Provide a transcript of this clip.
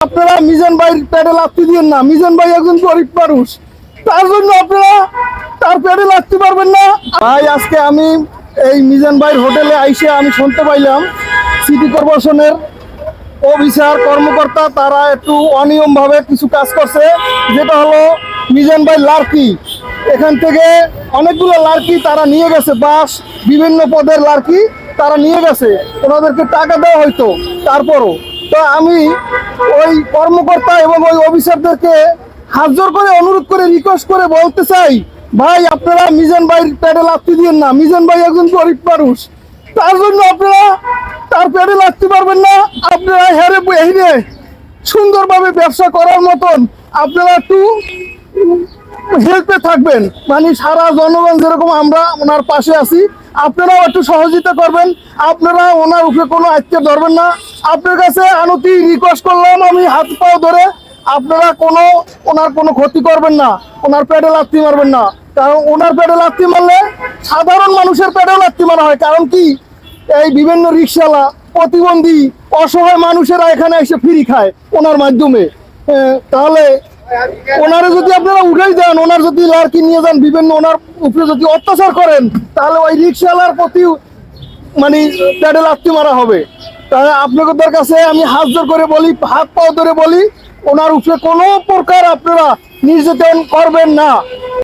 আপনারা মিজান ভাই পেটে লাগতে দিন না। মিজান ভাই একজন গরিব মানুষ। তার জন্য আপনারা তার পেটে লাগতে পারবেন না। ভাই, আজকে আমি এই মিজান ভাইয়ের হোটেলে আইসে আমি শুনতে পাইলাম সিটি কর্পোরেশনের অফিসার, কর্মকর্তা, তারা একটু অনিয়মভাবে কিছু কাজ করছে। যেটা হলো মিজান ভাই লার্কি। এখান থেকে অনেকগুলো লার্কি তারা নিয়ে গেছে। বাস, বিভিন্ন পদের লার্কি তারা নিয়ে গেছে। ওনাদেরকে টাকা দেওয়া হয়তো তারপরও তো আমি ওই কর্মকর্তা এবং ওই অফিসারদেরকে হাত জোর করে অনুরোধ করে রিকোয়েস্ট করে বলতে চাই, ভাই, আপনারা মিজান ভাই পেটে লাগতে দিন না। মিজান ভাই একজন গরিব মানুষ। তার জন্য আপনারা তার পেটে লাগতে পারবেন না। আপনারা হেরে হেরে সুন্দরভাবে ব্যবসা করার মতন আপনারা একটু হেল্পে থাকবেন। মানে সারা জনগণ যেরকম আমরা ওনার পাশে আছি, আপনারাও একটু সহযোগিতা করবেন। আপনারা ওনার উপরে কোনো আত্মীয় ধরবেন না। আপনার কাছে আনতি রিকোয়েস্ট করলাম আমি হাত পাও ধরে। আপনারা কোনো ওনার কোনো ক্ষতি করবেন না। ওনার পেটে লাত্তি মারবেন না। কারণ ওনার পেটে লাত্তি মারলে সাধারণ মানুষের পেটেও লাত্তি মারা হয়। কারণ কি? এই বিভিন্ন রিক্সাওয়ালা, প্রতিবন্ধী, অসহায় মানুষেরা এখানে এসে ফ্রি খায় ওনার মাধ্যমে। তাহলে ওনারে যদি আপনারা উঠাই দেন, ওনার যদি লার্কি নিয়ে যান, বিভিন্ন ওনার উপরে যদি অত্যাচার করেন, তাহলে ওই রিক্সাওয়ালার প্রতি মানে প্যাডেল আত্মি মারা হবে। তাহলে আপনাদের কাছে আমি হাত জোর করে বলি, হাত পাও ধরে বলি, ওনার উপরে কোনো প্রকার আপনারা নির্যাতন করবেন না।